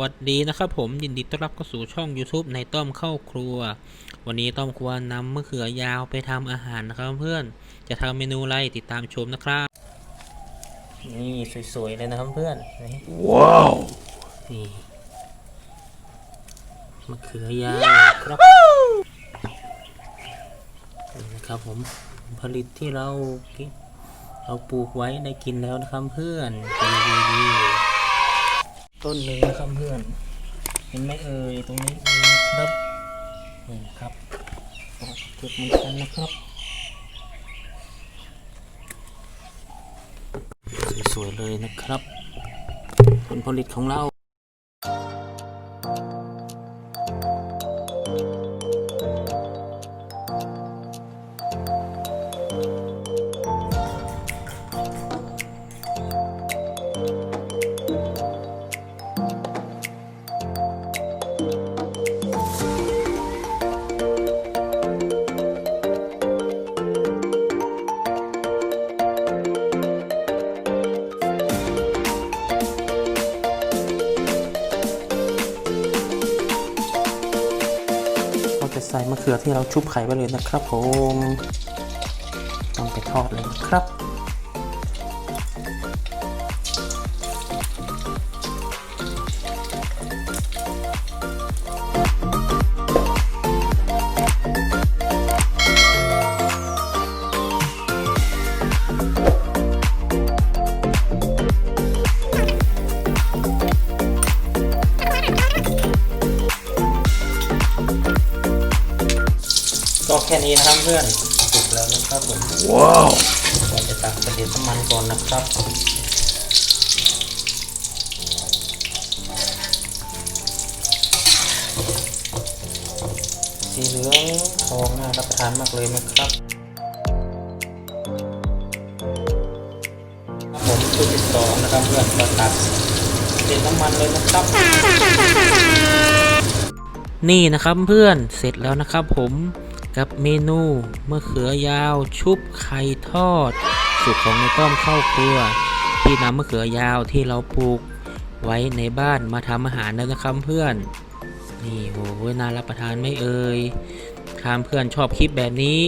วัสดีนะครับผมยินดีต้อนรับเข้าสู่ช่อง YouTube ในต้อมเข้าครัว วันนี้ต้อมครัวนำมะเขือยาวไปทำอาหารนะครับเพื่อนจะทำเมนูอะไรติดตามชมนะครับ นี่สวยๆเลยนะครับเพื่อนนี่ว้าวนี่มะเขือยาวครับนี่นะครับผมผลิตที่เรากินเราปลูกไว้ได้กินแล้วนะครับเพื่อนดีๆ ต้นเลยนะครับเพื่อน เห็นไหมเอ่ยตรงนี้นะครับนี่นะครับเก็บมือนกันนะครับสวยๆเลยนะครับผลผลิตของเรา จะใส่มะเขือที่เราชุบไข่ไว้เลยนะครับผมต้องไปทอดเลยครับ แค่นี้นะครับเพื่อนสุกแล้วนะครับผมว้าวเราจะตักกระเทียมน้ำมันก่อนนะครับสีเหลืองทองน่ารับประทานมากเลยนะครับผมชุดที่สองนะครับเพื่อนก็ตักกระเทียมน้ำมันเลยนะครับ นี่นะครับเพื่อนเสร็จแล้วนะครับผม กับเมนูมะเขือยาว ชุบไข่ทอด สูตรของในต้อมเข้าครัว ที่นำมะเขือยาวที่เราปลูกไว้ในบ้านมาทำอาหารแล้วนะครับเพื่อน นี่โหน่ารับประทานไม่เอ่ยถ้าเพื่อนชอบคลิปแบบนี้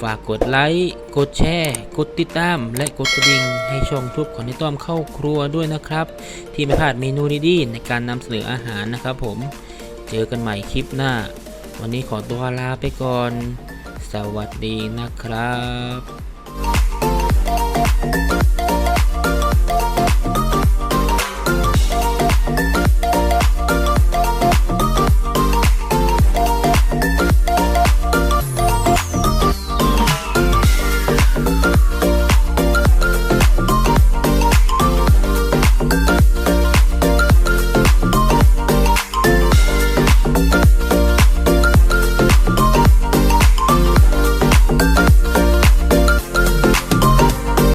ฝากกดไลค์กดแชร์กดติดตาม และกดกระดิ่งให้ช่องทุบของในต้อมเข้าครัวด้วยนะครับ ที่ไม่พลาดเมนูดีๆในการนำเสนออาหารนะครับผม เจอกันใหม่คลิปหน้า วันนี้ขอตัวลาไปก่อน สวัสดีนะครับ